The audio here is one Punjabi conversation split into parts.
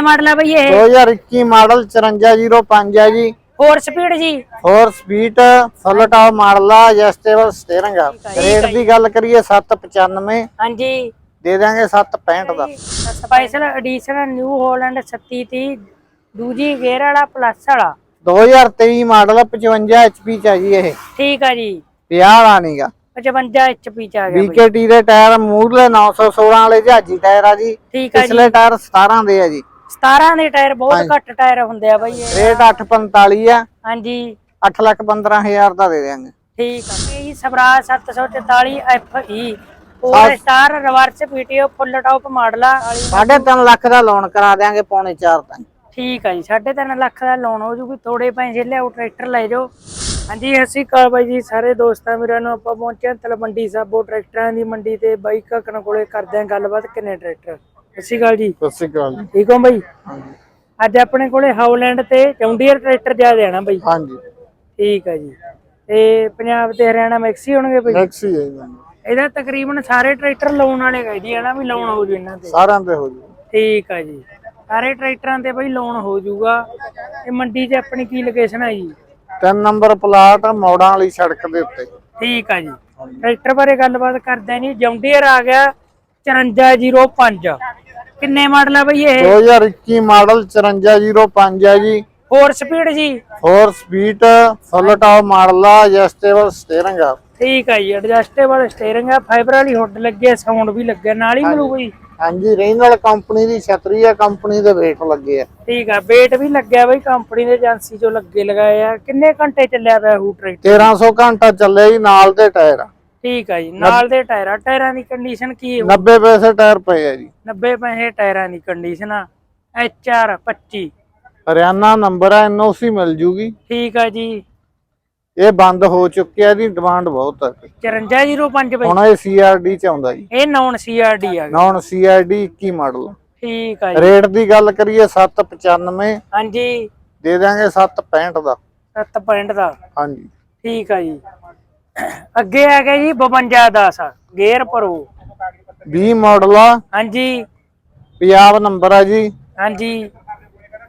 ਮਾਡਲ ਆ ਬਈ ਇਹ? 2021 ਮਾਡਲ 5405 ਹੈ ਜੀ। 4 ਸਪੀਡ ਜੀ? 4 ਸਪੀਡ ਫੁੱਲ ਟਾਪ ਮਾਡਲ ਆ ਐਡਜਸਟੇਬਲ ਸਟੀਅਰਿੰਗ ਆ। ਰੇਟ ਦੀ ਗੱਲ ਕਰੀਏ 795 ਹਾਂਜੀ। ਦੇ ਦਾਂਗੇ 765 ਦਾ। ਸਪੈਸ਼ਲ ਐਡੀਸ਼ਨ ਨਿਊ ਹਾਲੈਂਡ 3730 ਦੂਜੀ ਗੇਅਰ ਵਾਲਾ ਪਲੱਸ ਵਾਲਾ। 2023 ਮਾਡਲ 55 HP ਚ ਆ ਜੀ ਇਹ। ਠੀਕ ਆ ਜੀ। 50 ਵਾਲਾ ਨਹੀਂਗਾ 55 HP ਚ ਆ ਗਿਆ BKT ਦੇ ਟਾਇਰ ਮੂਹਰਲੇ 916 ਵਾਲੇ ਜਹਾਜੀ ਟਾਇਰ ਆ ਜੀ। ਠੀਕ ਆ ਜੀ। ਪਿਛਲੇ ਟਾਇਰ 17 ਦੇ ਆ ਜੀ। 17 ਦੇ ਟਾਇਰ ਬਹੁਤ ਘੱਟ ਟਾਇਰ ਹੁੰਦੇ ਆ ਬਈ ਇਹ। ਰੇਟ 845 ਆ। ਹਾਂਜੀ। 8 ਲੱਖ 15000 ਦਾ ਦੇ ਦਿਆਂਗੇ। ਠੀਕ ਆ। ਇਹ Swaraj 744 FE 4 star reverse PTO full top model ਆ 3.5 ਲੱਖ ਦਾ ਲੋਨ ਕਰਾ ਦਿਆਂਗੇ ਪੌਣੇ 4 ਤਾਂ ਠੀਕ ਆ ਜੀ 3.5 ਲੱਖ ਦਾ ਲੋਨ ਹੋ ਜੂਗੀ। ਥੋੜੇ ਪੈਸੇ ਲਿਆਓ ਟਰੈਕਟਰ ਲੈ ਜਾਓ। ਹਾਂਜੀ ਅਸੀਂ ਕਾਲ ਬਾਈ ਜੀ ਸਾਰੇ ਦੋਸਤਾਂ ਵੀਰਾਂ ਨੂੰ ਆਪਾਂ ਪਹੁੰਚੇ ਤਲਵੰਡੀ ਸਾਬੋ ਟਰੈਕਟਰਾਂ ਦੀ ਮੰਡੀ ਤੇ। ਬਾਈ ਕਾਕਣ ਕੋਲੇ ਕਰਦੇ ਆਂ ਗੱਲਬਾਤ ਕਿੰਨੇ ਟਰੈਕਟਰ? ਅਸੀਂ ਗੱਲ ਜੀ। ਸਤਿ ਸ਼੍ਰੀ ਅਕਾਲ ਜੀ। ਠੀਕ ਹੋ ਬਾਈ? ਹਾਂਜੀ। ਅੱਜ ਆਪਣੇ ਕੋਲੇ ਹਾਉਲੈਂਡ ਤੇ ਚੌਂਡੀਅਰ ਟਰੈਕਟਰ ਜ਼ਿਆਦਾ ਆਣਾ ਬਾਈ? ਹਾਂਜੀ। ਠੀਕ ਆ ਜੀ। ਤੇ ਪੰਜਾਬ ਤੇ ਹਰਿਆਣਾ ਮੈਕਸੀ ਹੋਣਗੇ ਬਾਈ? ਟੈਕਸੀ ਹੈ ਜੀ ਇਹਦਾ ਤਕਰੀਬਨ ਸਾਰੇ ਟਰੈਕਟਰ ਲਾਉਣ ਵਾਲੇ ਕਹਿੰਦੀ ਆ ਨਾ ਵੀ ਲਾਉਣ ਹੋ ਜੂ ਇਹਨਾਂ ਤੇ। ਸਾਰਿਆਂ ਤੇ ਹੋ ਜੂ। ਠੀਕ ਆ ਜੀ। ਸਾਰੇ ਟਰੈਕਟਰਾਂ ਤੇ ਬਈ ਲੋਨ ਹੋ ਜਾਊਗਾ ਇਹ ਮੰਡੀ 'ਚ ਆਪਣੀ ਕੀ ਲੋਕੇਸ਼ਨ ਹੈ ਜੀ? ਤਿੰਨ ਨੰਬਰ ਪਲਾਟ ਮੌੜਾਂ ਵਾਲੀ ਸੜਕ ਦੇ ਉੱਤੇ। ਠੀਕ ਆ ਜੀ। ਟਰੈਕਟਰ ਬਾਰੇ ਗੱਲਬਾਤ ਕਰਦੇ ਜੀ ਜੌਂਡੀਅਰ ਆ ਗਿਆ 5405 ਕਿੰਨੇ ਮਾਡਲ ਆ ਬਈ ਇਹ? 2021 ਮਾਡਲ 5405 ਹੈ ਜੀ। 4 ਸਪੀਡ ਜੀ? 4 ਸਪੀਡ ਫੁੱਲ ਟਾਪ ਮਾਡਲ ਆ ਐਡਜਸਟੇਬਲ ਸਟੀਅਰਿੰਗ ਆ। ਠੀਕ ਆ ਜੀ ਐਡਜਸਟੇਬਲ ਸਟੀਅਰਿੰਗ ਆ ਫਾਈਬਰ ਵਾਲੀ ਹੁੱਡ ਲੱਗੇ ਸਾਊਂਡ ਵੀ ਲੱਗਿਆ ਨਾਲ ਹੀ ਮਿਲੂ ਬਈ? ਹਾਂਜੀ ਰੇਨਲ ਕੰਪਨੀ ਦੀ ਛਤਰੀ ਆ ਕੰਪਨੀ ਦੇ ਵੇਟ ਲੱਗੇ ਆ। ਠੀਕ ਆ ਵੇਟ ਵੀ ਲੱਗਿਆ ਬਈ ਕੰਪਨੀ ਦੇ ਏਜੰਸੀ ਚੋਂ ਲੱਗੇ ਲਗਾਏ ਆ। ਕਿੰਨੇ ਘੰਟੇ ਚੱਲਿਆ ਪਿਆ ਹੂ ਟਰੈਕਟਰ 1300 ਘੰਟਾ ਚੱਲਿਆ ਜੀ ਨਾਲ ਦੇ ਟਾਇਰ ਆ। ਠੀਕ ਆ ਜੀ ਨਾਲ ਦੇ ਟਾਇਰਾਂ ਟਾਇਰਾਂ ਦੀ ਕੰਡੀਸ਼ਨ ਕੀ ਹੈ 90 ਪੈਸੇ ਟਾਇਰ ਪਏ ਆ ਜੀ। 90 ਪੈਸੇ ਟਾਇਰਾਂ ਦੀ ਕੰਡੀਸ਼ਨ ਆ HR 25 ਹਰਿਆਣਾ ਨੰਬਰ ਆ ਐਨਓਸੀ ਮਿਲ ਜੂਗੀ। ਠੀਕ ਆ ਜੀ। ਇਹ ਬੰਦ ਹੋ ਚੁੱਕਿਆ ਦੀ ਡਿਮਾਂਡ ਬਹੁਤ ਹੈ 5405 ਬਈ। ਹੁਣ ਇਹ ਸੀਆਰਡੀ ਚ ਆਉਂਦਾ ਜੀ। ਇਹ ਨੌਨ CRD ਆ ਨੌਨ ਸੀਆਰਡੀ 21 ਮਾਡਲ ਠੀਕ ਆ ਜੀ। ਰੇਟ ਦੀ ਗੱਲ ਕਰੀਏ 795 ਹਾਂਜੀ। ਦੇ ਦਾਂਗੇ 765 ਦਾ। 7 ਪੁਆਇੰਟ ਦਾ। ਹਾਂਜੀ। ਠੀਕ ਆ ਜੀ। ਅੱਗੇ ਆ ਗਿਆ ਜੀ 5210 ਗੇਅਰ ਪ੍ਰੋ 20 ਮਾਡਲ ਆ। ਹਾਂਜੀ। ਪੰਜਾਬ ਨੰਬਰ ਆ ਜੀ। ਹਾਂਜੀ।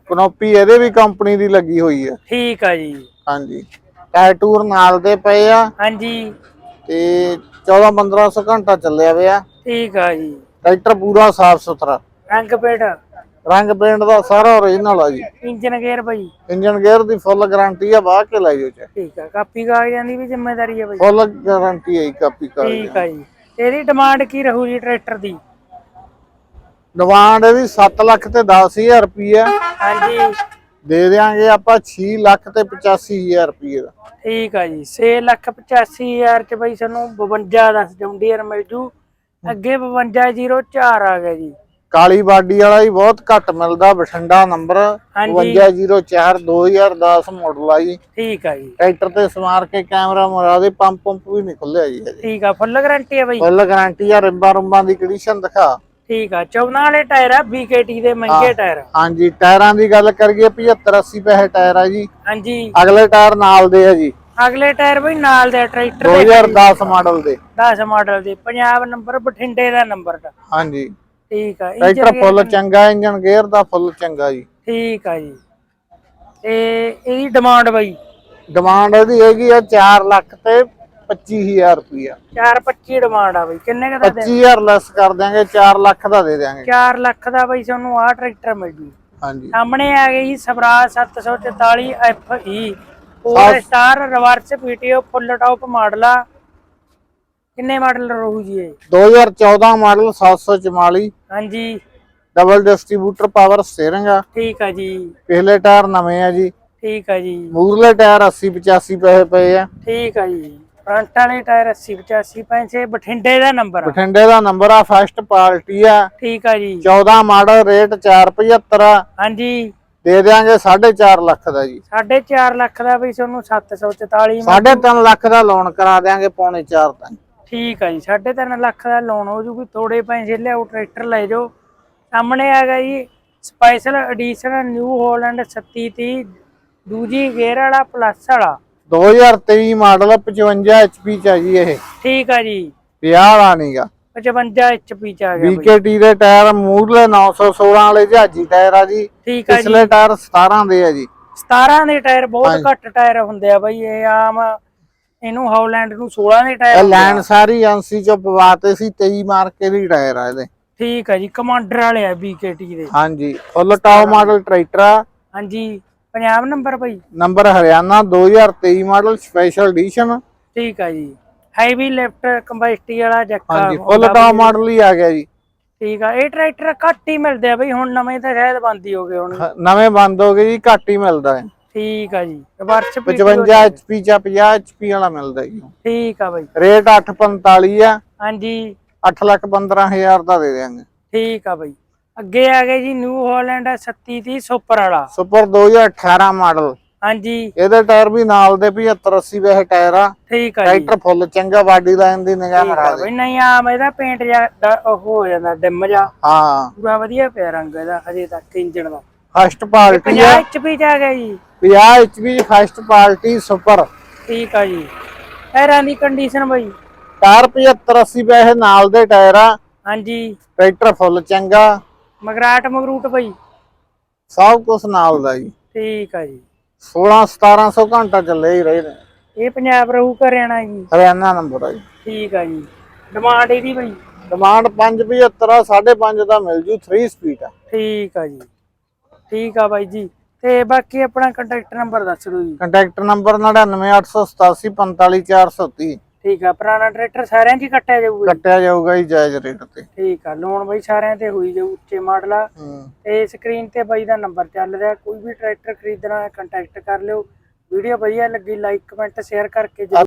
ਕਨੋਪੀ ਇਹਦੇ ਵੀ ਕੰਪਨੀ ਦੀ ਲੱਗੀ ਹੋਈ ਆ। ਠੀਕ ਆ ਜੀ। ਹਾਂਜੀ। ਟਾਇਰ ਟੂਰ ਨਾਲ ਦੇ ਪਏ ਆ। ਹਾਂਜੀ। ਤੇ 14 1500 ਘੰਟਾ ਚੱਲਿਆ ਪਿਆ। ਠੀਕ ਆ ਜੀ। ਟਰੈਕਟਰ ਪੂਰਾ ਸਾਫ਼ ਸੁਥਰਾ ਰੰਗ ਪੇਟ ਰੰਗ ਪੇਂਟ ਦਾ ਸਾਰਾ ਓਰੀਜਨਲ ਆ ਜੀ। ਇੰਜਨ ਗੇਅਰ ਬਈ ਇੰਜਨ ਗੇਅਰ ਦੀ ਫੁੱਲ ਗਾਰੰਟੀ ਆ ਬਾਹ ਕੇ ਲੈ ਜਾਓ ਚ। ਠੀਕ ਆ ਕਾਪੀ ਕਾਗਜ਼ਾਂ ਦੀ ਵੀ ਜ਼ਿੰਮੇਵਾਰੀ ਆ ਬਈ ਫੁੱਲ ਗਾਰੰਟੀ ਹੈ ਜੀ ਕਾਪੀ ਕਰ ਠੀਕ ਆ ਜੀ। ਇਹਦੀ ਡਿਮਾਂਡ ਕੀ ਰਹੂ ਜੀ ਟਰੈਕਟਰ ਦੀ? ਡਿਮਾਂਡ ਇਹਦੀ 7 ਲੱਖ ਤੇ 10000 ਰੁਪਏ ਹਾਂਜੀ। ਦੇ ਦੇਾਂਗੇ ਆਪਾਂ 6 ਲੱਖ ਤੇ 85000 ਰੁਪਏ ਦਾ। ਠੀਕ ਆ ਜੀ 6 ਲੱਖ 85 ਹਜ਼ਾਰ ਚ ਬਈ ਸਾਨੂੰ 52 ਦੱਸ ਜੌਂਡੀਅਰ ਮਿਲ ਜੂ। ਅੱਗੇ 5204 ਆ ਗਿਆ ਜੀ। ਕਾਲੀ ਬਾਡੀ ਵਾਲਾ ਹੀ ਬਹੁਤ ਘੱਟ ਮਿਲਦਾ ਬਠਿੰਡਾ ਨੰਬਰ ਹਾਂਜੀ। 5204 2010 ਮਾਡਲ ਆ ਜੀ। ਠੀਕ ਆ ਜੀ। ਟਰੈਕਟਰ ਤੇ ਸਮਾਰ ਕੇ ਕੈਮਰਾ ਮਰਾ ਦੇ ਪੰਪ ਪੰਪ ਵੀ ਨਹੀਂ ਖੁੱਲਿਆ ਜੀ ਠੀਕ ਆ ਫੁੱਲ ਗਾਰੰਟੀ ਆ ਬਈ। ਫੁੱਲ ਗਾਰੰਟੀ ਆ ਰਿੰਬਾਂ ਰੁੰਬਾਂ ਦੀ ਕੰਡੀਸ਼ਨ ਦਿਖਾ। ਠੀਕ ਆ 14 ਵਾਲੇ ਟਾਇਰ ਆ BKT ਦੇ ਮਹਿੰਗੇ ਟਾਇਰ ਹਾਂਜੀ ਟਾਇਰਾਂ ਦੀ ਗੱਲ ਕਰੀਏ 75 80 ਪੈਸੇ ਟਾਇਰ ਆ ਜੀ। ਹਾਂਜੀ। ਅਗਲੇ ਟਾਇਰ ਨਾਲ ਦੇ ਆ ਜੀ। ਅਗਲੇ ਟਾਇਰ ਬਈ ਨਾਲ ਦੇ ਟਰੈਕਟਰ ਦੇ। 2010 ਮਾਡਲ ਦੇ। 10 ਮਾਡਲ ਦੇ ਪੰਜਾਬ ਨੰਬਰ ਬਠਿੰਡੇ ਦਾ ਨੰਬਰ ਦਾ। ਹਾਂਜੀ। ਠੀਕ ਆ ਟਰੈਕਟਰ ਇੰਜਨ ਫੁੱਲ ਚੰਗਾ ਇੰਜਨ ਗੇਅਰ ਦਾ ਫੁੱਲ ਚੰਗਾ ਜੀ। ਠੀਕ ਆ ਜੀ। ਤੇ ਇਹਦੀ ਡਿਮਾਂਡ ਬਈ? ਡਿਮਾਂਡ ਇਹਦੀ ਹੈਗੀ ਆ 4 ਲੱਖ ਤੇ 25000 ਰੁਪਇਆ 425 ਡਿਮਾਂਡ ਆ ਬਈ ਕਿੰਨੇ ਦਾ ਦੇ 25000 ਲੈਸ ਕਰ ਦਿਆਂਗੇ 4 ਲੱਖ ਦਾ ਦੇ ਦਿਆਂਗੇ। 4 ਲੱਖ ਦਾ ਬਈ ਤੁਹਾਨੂੰ ਆਹ ਟਰੈਕਟਰ ਮਿਲ ਜੂ। ਹਾਂਜੀ। ਸਾਹਮਣੇ ਆ ਗਈ ਜੀ Swaraj 744 FE 4 star reverse PTO full top model ਆ। ਕਿੰਨੇ ਮਾਡਲ ਰਹੂ ਜੀ ਇਹ? 2014 ਮਾਡਲ 744 ਹਾਂਜੀ। ਡਬਲ ਡਿਸਟ੍ਰੀਬਿਊਟਰ ਪਾਵਰ ਸਟੀਅਰਿੰਗ ਆ। ਠੀਕ ਆ ਜੀ। ਪਿਛਲੇ ਟਾਇਰ ਨਵੇਂ ਆ ਜੀ। ਠੀਕ ਆ ਜੀ। ਮੂਰਲੇ ਟਾਇਰ 80 85 ਪੈਸੇ ਪਏ ਆ। ਠੀਕ ਆ ਜੀ। ਫਰੰਟ ਵਾਲੇ ਟਾਇਰ 80 85 ਪੈਸੇ ਬਠਿੰਡੇ ਦਾ ਨੰਬਰ ਆ। ਬਠਿੰਡੇ ਦਾ ਨੰਬਰ ਆ ਫਸਟ ਪਾਰਟੀ ਆ। ਠੀਕ ਆ ਜੀ। 14 ਮਾਡਲ ਰੇਟ 475 ਆ। ਹਾਂਜੀ। ਦੇ ਦਿਆਂਗੇ 4.5 ਲੱਖ ਦਾ ਜੀ। 4.5 ਲੱਖ ਦਾ ਬਈ ਤੁਹਾਨੂੰ 744 3.5 ਲੱਖ ਦਾ ਲੋਨ ਕਰਾ ਦਿਆਂਗੇ ਪੌਣੇ 4 ਤਾਂ ਠੀਕ ਆ ਜੀ 3.5 ਲੱਖ ਦਾ ਲੋਨ ਹੋ ਜੂਗੀ ਥੋੜੇ ਪੈਸੇ ਲਿਆਓ ਟਰੈਕਟਰ ਲੈ ਜਾਓ। ਸਾਹਮਣੇ ਗਿਆ ਜੀ ਸਪੈਸ਼ਲ ਐਡੀਸ਼ਨ ਨਿਊ ਹਾਲੈਂਡ 3730 ਦੂਜੀ ਗੇਅਰ ਵਾਲਾ ਪਲੱਸ ਵਾਲਾ। 2023 ਮਾਡਲ 55 HP ਚ ਆ ਜੀ ਇਹ। ਠੀਕ ਆ ਜੀ। 50 ਵਾਲਾ ਨਹੀਂਗਾ 55 HP ਚ ਆ ਗਿਆ ਬਾਈ। BKT ਦੇ ਟਾਇਰ ਮੂਰਲੇ 916 ਵਾਲੇ ਜਹਾਜੀ ਟਾਇਰ ਆ ਜੀ। ਠੀਕ ਆ ਜੀ। ਪਿਛਲੇ ਟਾਇਰ 17 ਦੇ ਆ ਜੀ। 17 ਦੇ ਟਾਇਰ ਬਹੁਤ ਘੱਟ ਟਾਇਰ ਹੁੰਦੇ ਆ ਬਾਈ ਇਹ ਆਮ ਇਹਨੂੰ ਹਾਲੈਂਡ ਨੂੰ 16 ਦੇ ਟਾਇਰ ਇਹ ਸਾਰੀ ਏਜੰਸੀ ਚੋਂ ਪਵਾਤੇ ਸੀ 23 ਮਾਰਕੇ ਦੀ ਟਾਇਰ ਆ ਇਹਦੇ। ਠੀਕ ਆ ਜੀ ਕਮਾਂਡਰ ਵਾਲੇ ਆ BKT ਦੇ। ਹਾਂਜੀ ਫੁੱਲ ਟਾਪ ਮਾਡਲ ਟਰੈਕਟਰ ਆ। ਹਾਂਜੀ ਪੰਜਾਬ ਨੰਬਰ ਬਾਈ? Number Haryana 2023 model special edition ਠੀਕ ਆ ਜੀ ਹੈਵੀ ਲਿਫਟ ਕੰਪੈਸਟੀ ਵਾਲਾ ਜੱਕਾ। ਹਾਂਜੀ ਫੁੱਲ ਟਾਪ। ਮਾਡਲ ਹੀ ਆ ਗਿਆ ਜੀ। ਠੀਕ ਆ ਇਹ ਟਰੈਕਟਰ ਘੱਟ ਹੀ ਮਿਲਦੇ ਆ ਬਈ ਹੁਣ ਨਵੇਂ ਤਾਂ ਸ਼ਾਇਦ ਬੰਦ ਹੀ ਹੋ ਗਏ ਹੁਣ ਨਵੇਂ ਬੰਦ ਹੋ ਗਏ ਜੀ ਘੱਟ ਹੀ ਮਿਲਦਾ ਹੈ। ਠੀਕ ਆ ਜੀ। ਰਿਵਰਸ 55 HP ਜਾਂ 50 HP ਵਾਲਾ ਮਿਲਦਾ ਜੀ ਠੀਕ ਆ ਬਈ। ਰੇਟ 845 ਆ। ਹਾਂਜੀ। 8 ਲੱਖ 15000 ਦਾ ਦੇ ਦੇਾਂਗੇ ਠੀਕ ਆ ਬਈ। ਅੱਗੇ ਆ ਗਏ ਜੀ ਨਿਊ ਹਾਲੈਂਡ 3730 ਸੁਪਰ ਵਾਲਾ। ਸੁਪਰ 2018 ਮਾਡਲ ਹਾਂਜੀ। ਇਹਦੇ ਟਾਇਰ ਵੀ ਨਾਲ ਦੇ 75 80 ਵੇ ਟਾਇਰ ਆ। ਠੀਕ ਆ ਜੀ। ਟਰੈਕਟਰ ਫੁੱਲ ਚੰਗਾ ਬਾਡੀ ਲਾਈਨ ਦੀ ਨਿਗਾਹ ਮਰਾ ਆ ਦੇ ਨਹੀਂ ਆਮ ਇਹਦਾ ਪੇਂਟ ਜਾਂ ਉਹ ਹੋ ਜਾਂਦਾ ਡਿਮ ਜਾ ਹਾਂ। ਪੂਰਾ ਵਧੀਆ ਪਿਆ ਰੰਗ ਇਹਦਾ ਹਜੇ ਤੱਕ ਇੰਜਣ ਦਾ। ਫਸਟ ਪਾਰਟੀ 50 ਆ। HP ਚ ਆ ਗਿਆ ਜੀ। 50 HP ਫਸਟ ਪਾਰਟੀ ਸੁਪਰ। ਠੀਕ ਆ ਜੀ। ਟਾਇਰਾਂ ਦੀ ਕੰਡੀਸ਼ਨ ਬਈ। ਟਾਇਰ 75 80 ਵੇ ਨਾਲ ਦੇ ਟਾਇਰ। ਆ ਹਾਂਜੀ। ਟਰੈਕਟਰ ਫੁੱਲ ਚੰਗਾ। ਮਗਰਾਟ ਮਗਰੂਟ ਬਈ। ਸਭ ਕੁਝ ਨਾਲ ਦਾ ਜੀ। ਠੀਕ ਆ ਜੀ। 16 1700 ਘੰਟਾ ਚੱਲੇ ਹੀ ਰਹੇ ਨੇ। ਇਹ ਪੰਜਾਬ ਰਹੂ ਹਰਿਆਣਾ ਜੀ। ਹਰਿਆਣਾ ਨੰਬਰ ਆ ਜੀ। ਠੀਕ ਆ ਜੀ। ਡਿਮਾਂਡ ਇਹਦੀ ਬਈ। ਡਿਮਾਂਡ 575 ਆ 5.5 ਦਾ ਮਿਲ ਜੂ 3 ਸਪੀਡ ਆ। ਠੀਕ ਆ ਜੀ। ਠੀਕ ਆ ਬਾਈ ਜੀ। ਤੇ ਬਾਕੀ ਆਪਣਾ ਕੰਟੈਕਟ ਨੰਬਰ ਦੱਸ ਦਿਓ ਜੀ। ਕੰਟੈਕਟ ਨੰਬਰ 9988845430 ਠੀਕ ਆ ਪੁਰਾਣਾ ਟਰੈਕਟਰ ਸਾਰਿਆਂ 'ਚ ਹੀ ਕੱਟਿਆ ਜਾਊਗਾ ਜੀ? ਕੱਟਿਆ ਜਾਊਗਾ ਜੀ ਜਾਇਜ਼ ਰੇਟ ਤੇ। ਠੀਕ ਆ ਲੋਨ ਬਈ ਸਾਰਿਆਂ ਤੇ ਹੋਈ ਜਾਊ ਉੱਚੇ ਮਾਡਲ ਆ। ਹੂੰ। ਤੇ ਸਕਰੀਨ ਤੇ ਬਾਈ ਦਾ ਨੰਬਰ ਚੱਲ ਰਿਹਾ ਕੋਈ ਵੀ ਟਰੈਕਟਰ ਖਰੀਦਣਾ ਹੈ ਕੰਟੈਕਟ ਕਰ ਲਿਓ। ਵੀਡੀਓ ਵਧੀਆ ਲੱਗੀ ਲਾਈਕ ਕਮੈਂਟ ਸ਼ੇਅਰ ਕਰਕੇ ਜਰੂਰ